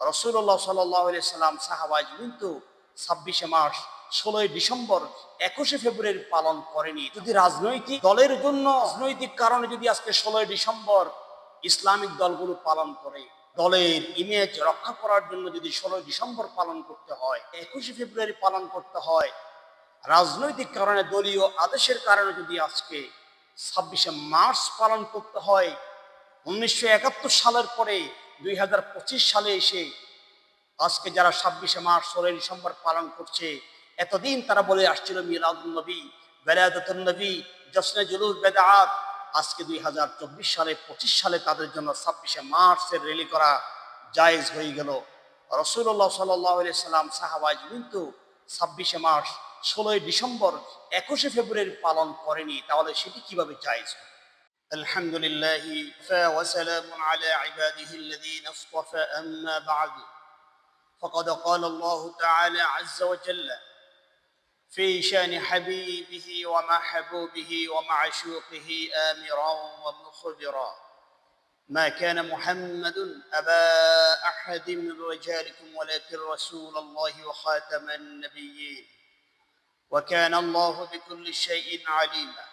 রসুল্লাহ সাল্লাম সাহাবাজ কিন্তু ছাব্বিশে মার্চ, ষোলোই ডিসেম্বর, একুশে ফেব্রুয়ারি পালন করেনি। যদি রাজনৈতিক দলের জন্য, রাজনৈতিক কারণে যদি আজকে ষোলোই ডিসেম্বর ইসলামিক দলগুলো পালন করে, দলের ইমেজ রক্ষা করার জন্য যদি ষোলোই ডিসেম্বর পালন করতে হয়, একুশে ফেব্রুয়ারি পালন করতে হয়, রাজনৈতিক কারণে, দলীয় আদেশের কারণে যদি আজকে ছাব্বিশে মার্চ পালন করতে হয়, উনিশশো একাত্তর সালের পরে দুই হাজার পঁচিশ সালে এসে আজকে যারা ছাব্বিশে মার্চ ষোলোই ডিসেম্বর পালন করছে, এতদিন তারা বলে আসছিল মিলাদুল নবী বেলায়তুল নবী, জশ্নে জুলুস বেদাত। আজকে দুই হাজার চব্বিশ সালে, পঁচিশ সালে তাদের জন্য ছাব্বিশে মার্চের রেলি করা জায়েজ হয়ে গেল। রসুল্লাহ সাল্লাম সাহাবাজ কিন্তু ছাব্বিশে মার্চ ষোলোই ডিসেম্বর একুশে ফেব্রুয়ারি পালন করেনি। তাহলে সেটি কীভাবে জায়েজ হয় الحمد لله وسلام على عباده الذين اصطفى أما بعد. فقد قال الله تعالى عز وجل في شأن حبيبه ومحبوبه ومعشوقه آمرا ومخبرا ما كان محمد أبا أحد من رجالكم ولكن رسول الله وخاتم النبيين. وكان الله بكل شيء عليما.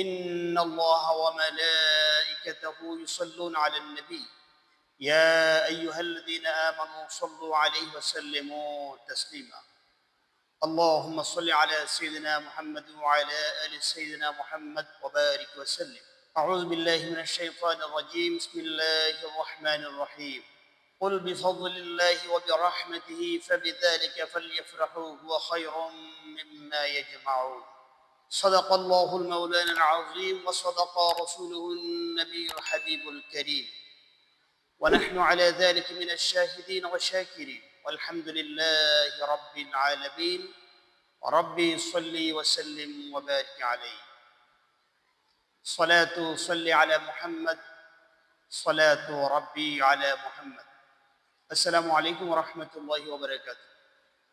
إن الله وملائكته يصلون على النبي. يا أيها الذين آمنوا صلوا عليه وسلموا تسليما. اللهم صل على سيدنا محمد وعلى آل سيدنا محمد وبارك وسلم. أعوذ بالله من الشيطان الرجيم. بسم الله الرحمن الرحيم. قل بفضل الله وبرحمته فبذلك فليفرحوا هو خير مما يجمعون. صدق الله المولانا العظيم وصدق رسوله النبي الحبيب الكريم. ونحن على ذلك من الشاهدين والشاكرين. والحمد لله رب العالمين. ربي صل وسلم وبارك عليه. صلاة صل على محمد. صلاة ربي على محمد. السلام عليكم ورحمة الله وبركاته.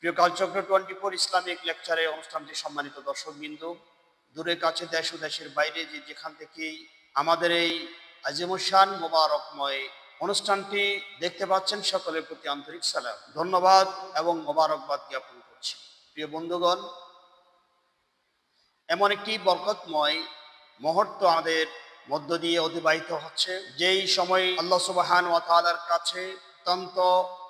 প্রিয় কালচক্র টোয়েন্টি ফোর ইসলামিক লেকচারে অনুষ্ঠানটি সম্মানিত দর্শক দর্শকবৃন্দ, দূরে কাছে দেশ ও দেশের বাইরে যে যেখান থেকে আমাদের এই আজিমুসান মোবারকময় অনুষ্ঠানটি দেখতে পাচ্ছেন, সকলের প্রতি আন্তরিক সালাম, ধন্যবাদ এবং মোবারকবাদ জ্ঞাপন করছি। প্রিয় বন্ধুগণ, এমন একটি বরকতময় মুহূর্ত আমাদের মধ্য দিয়ে অতিবাহিত হচ্ছে, যেই সময় আল্লাহ সুবাহান ওয়া তাআলার কাছে অত্যন্ত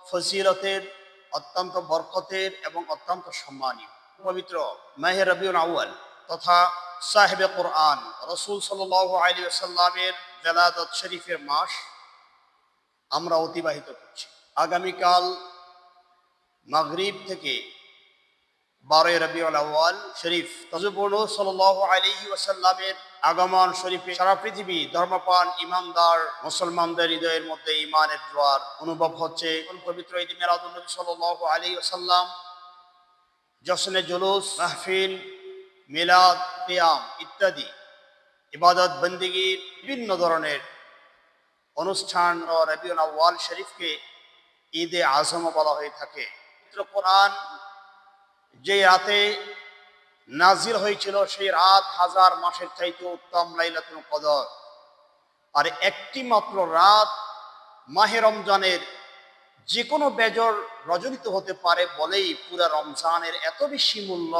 ফজিলতের অত্যন্ত বরকতের এবং অত্যন্ত সম্মানীয়। পবিত্র মেহের রবিউল আউয়াল তথা সাহেবে কোরআন, রসুল সাল আলী সাল্লামের বেলাদত শরীফের মাস আমরা অতিবাহিত করছি। আগামীকাল মাগরিব থেকে বারোই রবিউল আউয়াল শরীফ তজুবুল সাল আলী ওয়াসাল্লামের আগমন শরীফে সারা পৃথিবী ধর্মপান ইমানদার, মুসলমানদের হৃদয়ের মধ্যে ইমানের জোয়ার অনুভব হচ্ছে। পবিত্র ঈদ মেরাদুল্নবী সাল আলী ওসাল্লাম জসনে জুলুস, মাহফিল, মিলাদ, কিয়াম ইত্যাদি ইবাদত বন্দিগির বিভিন্ন ধরনের অনুষ্ঠান ও রবিউল আউয়াল শরীফকে ঈদে আজম বলা হয়ে থাকে। কোরআন যে রাতে নাজিল হয়েছিল সেই রাত হাজার মাসের চাইতে উত্তম লাইলাতুল কদর। আর একটি মাত্র রাত মাহে রমজানের যে কোনো বেজর রজনিত হতে পারে বলেই পুরা রমজানের এত বেশি মূল্য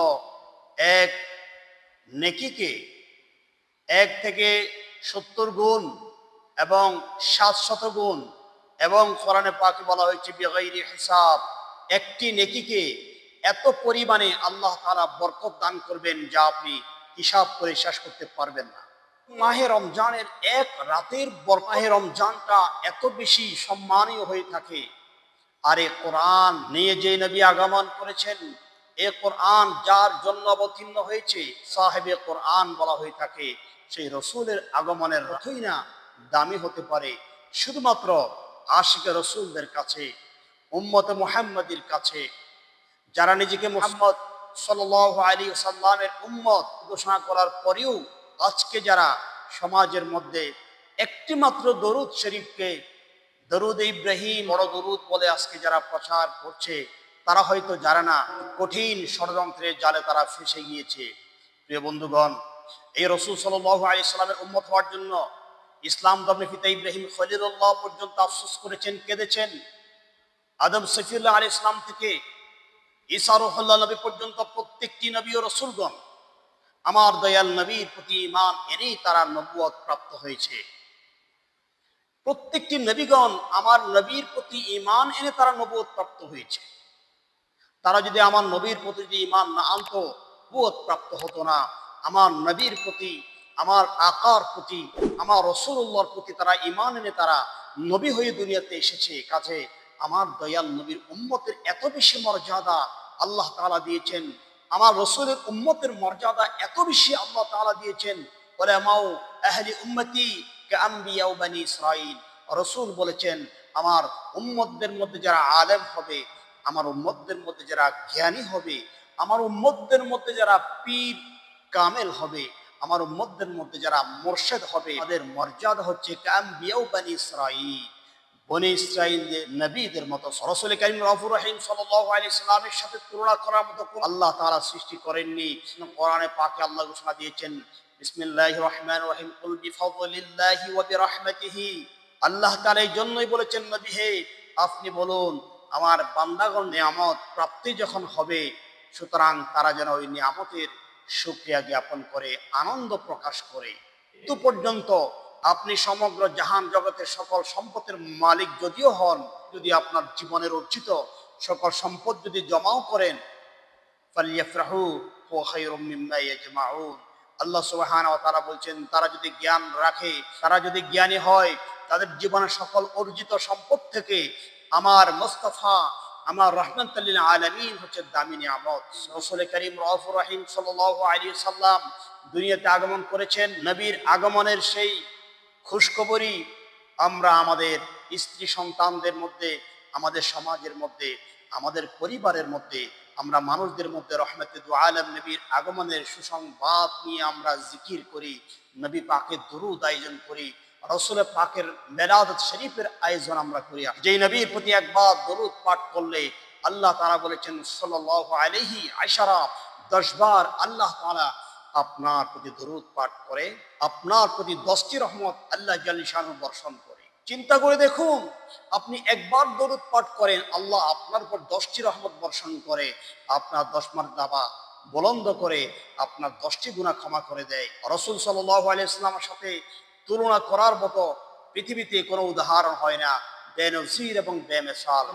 এক নেকিকে, এক থেকে সত্তর গুণ এবং সাতশত গুণ এবং কোরআনে পাকে বলা হয়েছে, বেগাইরি হিসাব, একটি নেকিকে এত পরিমাণে আল্লাহ তারা বরকত দান করবেন যা আপনি হিসাব করে শেষ করতে পারবেন না। মাহে রমজানের এক রাতের মাহে রমজানটা এত বেশি সম্মানীয় হয়ে থাকে। আর এ কোরআন নিয়ে যে নবী আগমন করেছেন, এ কোরআন যার জন্য অবতীর্ণ হয়েছে, সাহেবে কোরআন বলা হয়ে থাকে, সেই রসুলের আগমনের রথই না দামি হতে পারে। শুধুমাত্র আশিকে রসুলদের কাছে, উম্মত মুহাম্মদের কাছে যারা নিজেকে মোহাম্মদ সাল আলী সাল্লামের উম্মত ঘোষণা করার পরেও আজকে যারা সমাজের মধ্যে একটি মাত্র দরুদ শরীফকে দরুদ ইব্রাহিম বড় দরুদ বলে আজকে যারা প্রচার করছে, তারা হয়তো জানে না কঠিন ষড়যন্ত্রের জালে তারা ফেসে গিয়েছে। প্রিয় বন্ধুগণ, এই রসুল সাল আলী সাল্লামের উম্মত হওয়ার জন্য ইসলাম ধর্মের পিতা ইব্রাহিম খলিলুল্লাহ পর্যন্ত আফসোস করেছেন, কেঁদেছেন। আদম সফিউল্লাহ আলী ইসলাম থেকে ইসারুল্লাহ পর্যন্ত প্রত্যেকটি নবী ও রসুলগণ আমার দয়াল নবীর প্রতি ইমান এনেই তারা নবুয়ত প্রাপ্ত হয়েছে। প্রত্যেকটি নবীগণ আমার নবীর প্রতি ইমান এনে তারা নবুয়ত প্রাপ্ত হয়েছে। তারা যদি আমার নবীর প্রতি যদি ইমান না আনতো নবুয়ত প্রাপ্ত হতো না। আমার নবীর প্রতি, আমার আকার প্রতি, আমার রসুল্লাহর প্রতি তারা ইমান এনে তারা নবী হয়ে দুনিয়াতে এসেছে। কাছে আমার দয়াল নবীর উম্মতের এত বেশি মর্যাদা আল্লাহ তাআলা দিয়েছেন। আমার রসুলের উম্মতের মর্যাদা এত বেশি আল্লাহ তাআলা দিয়েছেন। বলে মাও আহলি উম্মতি রসুল বলেছেন, আমার উম্মতদের মধ্যে যারা আলেম হবে, আমার উম্মতদের মধ্যে যারা জ্ঞানী হবে, আমার উম্মতদের মধ্যে যারা পীর কামেল হবে, আমার উম্মতদের মধ্যে যারা মোর্শেদ হবে, তাদের মর্যাদা হচ্ছে কাম্বিয়াও বানি ইসরাইল বনি ইসরাইলদের নবীদের মতো, সরাসরি করিম রফুর রহিম সাল্লাল্লাহু আলাইহি সাল্লামের সাথে তুলনা করার মতো আল্লাহ তারা সৃষ্টি করেননি। কোরআনে পাকে আল্লাহ ঘোষণা দিয়েছেন, বিসমিল্লাহির রহমানির রহিম, কুল বিফাদলিল্লাহি ওয়া বিরহমাতিহি। আল্লাহ তাআলা এই জন্যই বলেছেন, নবী হে, আপনি বলুন, আমার বান্দাগণ নিয়ামত প্রাপ্তি যখন হবে, সুতরাং তারা যেন ওই নিয়ামতের সুক্রিয়া জ্ঞাপন করে, আনন্দ প্রকাশ করে। কিন্তু পর্যন্ত আপনি সমগ্র জাহান জগতের সকল সম্পদের মালিক যদিও হন, যদি আপনার জীবনের অর্জিত সকল সম্পদ যদি জমাও করেন আল্লাহ সুবহানাহু ওয়া তাআলা বলছেন, তারা যদি জ্ঞান রাখে, তারা যদি জ্ঞানী হয়, তাদের জীবনের সকল অর্জিত সম্পদ থেকে আমার মোস্তফা, আমার রহমতুল্লিল আলমিন হচ্ছে দামি নিয়ামত। রসুল করিম রফুর রহিম সাল্লাহ আলী সাল্লাম দুনিয়াতে আগমন করেছেন, নবীর আগমনের সেই খুশখবরই আমরা আমাদের স্ত্রী সন্তানদের মধ্যে, আমাদের সমাজের মধ্যে, আমাদের পরিবারের মধ্যে, আমরা মানুষদের মধ্যে রহমতে আলম নবীর আগমনের সুসংবাদ নিয়ে আমরা জিকির করি, নবী পাকের দরুদ আয়োজন করি, রসুল পাকের মেরাদত শরীফের আয়োজন আমরা করি যেই নবীর প্রতি একবার দরুদ পাঠ করলে আল্লাহ তারা বলেছেন সাল্লাহ আলহি আশারা দশবার আল্লাহ তারা আপনার প্রতি দরুদ পাঠ করে, আপনার প্রতি দশটি রহমত আল্লাহ বর্ষণ করে। চিন্তা করে দেখুন, আপনি একবার দরুদ পাঠ করেন, আল্লাহ আপনার উপর দশটি রহমত বর্ষণ করে, আপনার দশ মার দাবা বলন্দ করে, আপনার দশটি গুণা ক্ষমা করে দেয়। রসুল সাল্লাহ সাথে তুলনা করার মতো পৃথিবীতে কোনো উদাহরণ হয় না। বেনজির এবং বেমেসাল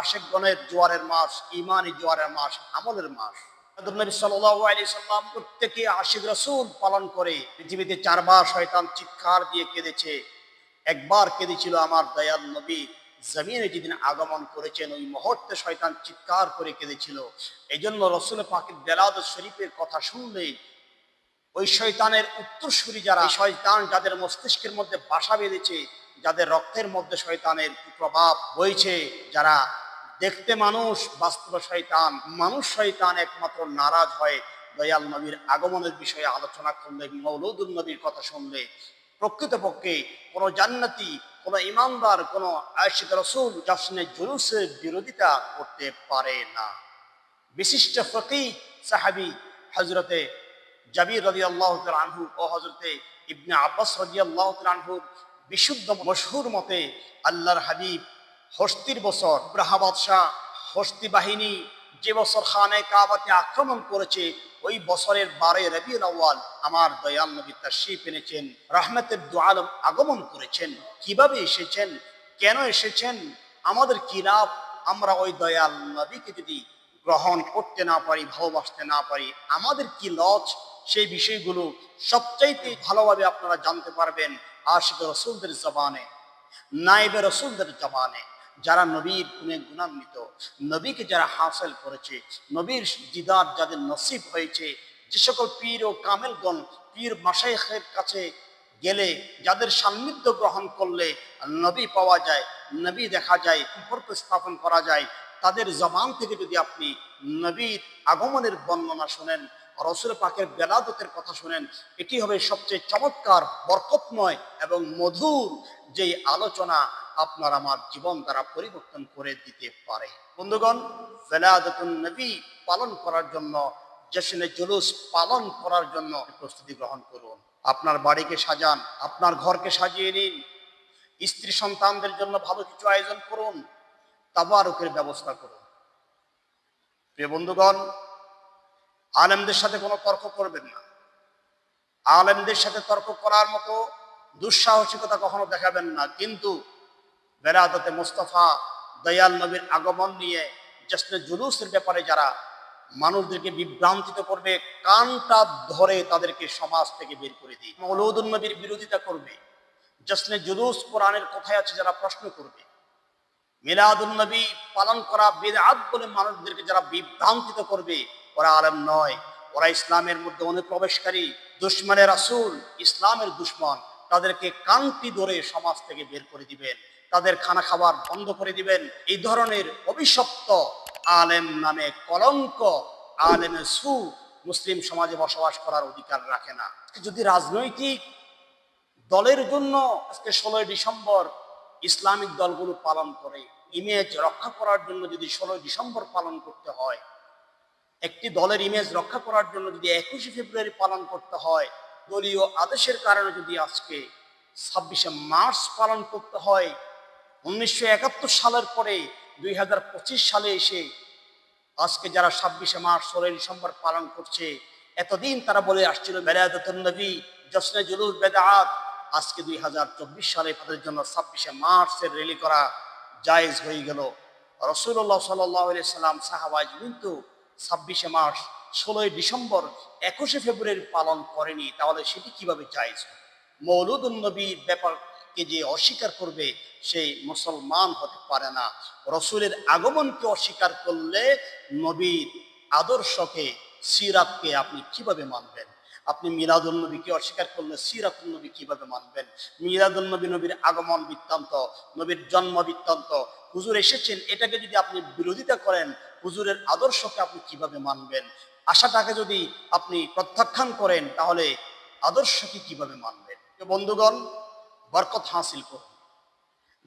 আশেকগণের জোয়ারের মাস ইমানি জোয়ারের মাস, আমলের মাস। প্রত্যেকে আশিক রসুল পালন করে। পৃথিবীতে চারবার শয়তান চিৎকার দিয়ে কেঁদেছে। একবার কেঁদেছিল আমার দয়াল নবী। জমিনে যেদিন আগমন করেছেন, ওই মুহূর্তে শয়তান চিৎকার করে কেঁদেছিল। এই জন্য রসুল পাকের বেলাদ শরীফের কথা শুনলে ওই শয়তানের উত্তরসূরি যারা শয়তান যাদের মস্তিষ্কের মধ্যে বাসা বেঁধেছে, যাদের রক্তের মধ্যে শয়তানের প্রভাব বইছে, যারা দেখতে মানুষ, বাস্তব শয়তান। মানুষ শয়তান একমাত্র নারাজ হয় দয়াল নবীর আগমনের বিষয়ে আলোচনা করলে, মৌলুদুল নবীর কথা শুনলে। প্রকৃতপক্ষে কোনো জান্নাতি, কোনো ইমানদার, কোনো আয়সিক রসুল জাসনে জুলুসের বিরোধিতা করতে পারে না। বিশিষ্ট ফকি সাহাবি হজরতে জাবির রদি আল্লাহ আনহু ও হজরতে ইবনে আব্বাস রদি আল্লাহ আনহুর বিশুদ্ধ, মশহুর মতে আল্লাহর হাবিব হস্তির বছর ব্রাহা বাদশাহ, হস্তি বাহিনী যে বছর খানে কাবাতে আক্রমণ করেছে, ওই বছরের বারে রবিউল আউয়াল আমার দয়াল নবী তাশরিফ এনেছেন, রহমতের দু আলম আগমন করেছেন। কীভাবে এসেছেন? কেন এসেছেন? আমাদের কি লাভ? আমরা ওই দয়াল নবীকে যদি গ্রহণ করতে না পারি, ভালোবাসতে না পারি, আমাদের কি লজ? সেই বিষয়গুলো সবচাইতে ভালোভাবে আপনারা জানতে পারবেন আশিক রসুলদের জবানে নাইবে রসুলদের জবানে। যারা নবীর গুণে গুণান্বিত, নবীকে যারা হাসিল করেছে, নবীর দিদার যাদের নসিব হয়েছে, যে সকল পীর ও কামেলগণ, পীর মাসাইখের কাছে গেলে, যাদের সান্নিধ্য গ্রহণ করলে নবী পাওয়া যায়, নবী দেখা যায়, সম্পর্ক স্থাপন করা যায়, তাদের জবান থেকে যদি আপনি নবীর আগমনের বর্ণনা শোনেন রসুল পাকের বেলাদতের কথা শুনেন, এটি হবে সবচেয়ে চমৎকার, বরকতময় এবং মধুর যেই আলোচনা আপনার আমার জীবন দ্বারা পরিবর্তন করে দিতে পারে। বন্ধুগণ, বেলাদতুন নবী পালন করার জন্য জশ্নে জুলুস পালন করার জন্য প্রস্তুতি গ্রহণ করুন। আপনার বাড়িকে সাজান, আপনার ঘরকে সাজিয়ে নিন, স্ত্রী সন্তানদের জন্য ভালো কিছু আয়োজন করুন, তাবারুকের ব্যবস্থা করুন। প্রিয় বন্ধুগণ আলেমদের সাথে কোনো তর্ক করবেন না। আলেমদের সাথে তর্ক করার মতো দুঃসাহসিকতা কখনো দেখাবেন না। কিন্তু বেরাদতে মোস্তফা দয়াল নবীর আগমন নিয়ে জশ্নে জুলুসের ব্যাপারে যারা মানুষদেরকে বিভ্রান্তিত করবে, কানটা ধরে তাদেরকে সমাজ থেকে বের করে দিই। মৌলুদুল নবীর বিরোধিতা করবে। জশ্নে জুলুস কোরআনের কোথায় আছে যারা প্রশ্ন করবে। মিলাদুল নবী পালন করা বেদাত বলে মানুষদেরকে যারা বিভ্রান্তিত করবে ওরা আলেম নয়, ওরা ইসলামের মধ্যে অনুপ্রবেশকারী দুশ্মনের রাসূল, ইসলামের দুশ্মন। তাদেরকে কান্তি ধরে সমাজ থেকে বের করে দিবেন। তাদের খানা খাবার বন্ধ করে দিবেন। এই ধরনের অভিশপ্ত আলেম নামে কলঙ্ক আলেমে সু মুসলিম সমাজে বসবাস করার অধিকার রাখে না। যদি রাজনৈতিক দলের জন্য আজকে ষোলোই ডিসেম্বর ইসলামিক দলগুলো পালন করে, ইমেজ রক্ষা করার জন্য যদি ষোলোই ডিসেম্বর পালন করতে হয় একটি দলের ইমেজ রক্ষা করার জন্য যদি একুশে ফেব্রুয়ারি পালন করতে হয়, দলীয় আদেশের কারণে যদি আজকে ছাব্বিশে মার্চ পালন করতে হয়, উনিশশো একাত্তর সালের পরে দুই হাজার পঁচিশ সালে এসে আজকে যারা ছাব্বিশে মার্চ ষোলোই ডিসেম্বর পালন করছে, এতদিন তারা বলে আসছিল বেলায়াতুন নবী জশ্নে জুলুস, বেদাত। আজকে দুই হাজার চব্বিশ সালে তাদের জন্য ছাব্বিশে মার্চের র্যালি করা জায়েজ হয়ে গেল। রসুল্লাহ সাল্লাহ সাল্লাম সাহাবাজ কিন্তু ছাব্বিশে মার্চ, ষোলোই ডিসেম্বর, একুশে ফেব্রুয়ারি পালন করেনি, তাহলে সেটি কীভাবে জায়েজ মৌলুদুল নবীর ব্যাপারকে যে অস্বীকার করবে, সেই মুসলমান হতে পারে না। রসুলের আগমনকে অস্বীকার করলে নবীর আদর্শকে, সিরাতকে আপনি কীভাবে মানবেন? আপনি মিলাদুল নবীকে অস্বীকার করলে সিরাতুল নবী কীভাবে মানবেন? মিলাদুল নবী নবীর আগমন বৃত্তান্ত, নবীর জন্ম বৃত্তান্ত, হুজুর এসেছেন, এটাকে যদি আপনি বিরোধিতা করেন হুজুরের আদর্শকে আপনি কীভাবে মানবেন? আশাটাকে যদি আপনি প্রত্যাখ্যান করেন, তাহলে আদর্শকে কীভাবে মানবেন? বন্ধুগণ, বরকত হাসিল করুন।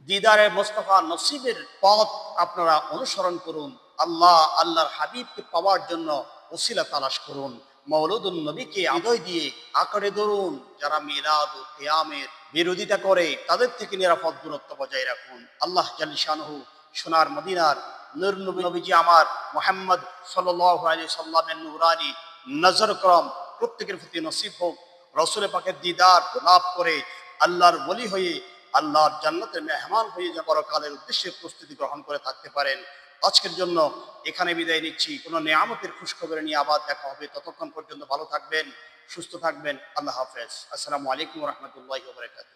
দিদারে মোস্তফা নসিবের পথ আপনারা অনুসরণ করুন। আল্লাহ, আল্লাহর হাবিবকে পাওয়ার জন্য ওসিলা তালাশ করুন। মৌলুদুল নবীকে আদয় দিয়ে আঁকড়ে ধরুন। যারা মিলাদ ও কেয়ামের বিরোধিতা করে, তাদের থেকে নিরাপদ দূরত্ব বজায় রাখুন। আল্লাহ জালিশানহু সোনার মদিনার নূর নবীজি আমার মোহাম্মদ সাল্লাহ সাল্লামের নুরানি নজর করম, প্রত্যেকের প্রতি নসিব হোক রসুল পাকের দিদার লাভ করে আল্লাহর বলি হয়ে আল্লাহর জান্নাতের মেহমান হয়ে যা পরকালের উদ্দেশ্যে প্রস্তুতি গ্রহণ করে থাকতে পারেন। আজকের জন্য এখানে বিদায় নিচ্ছি। কোনো নিয়ামতের খুশখবর নিয়ে আবার দেখা হবে। ততক্ষণ পর্যন্ত ভালো থাকবেন, সুস্থ থাকবেন। আল্লাহ হাফেজ। আসসালামু আলাইকুম রহমতুল্লাহ বরকাত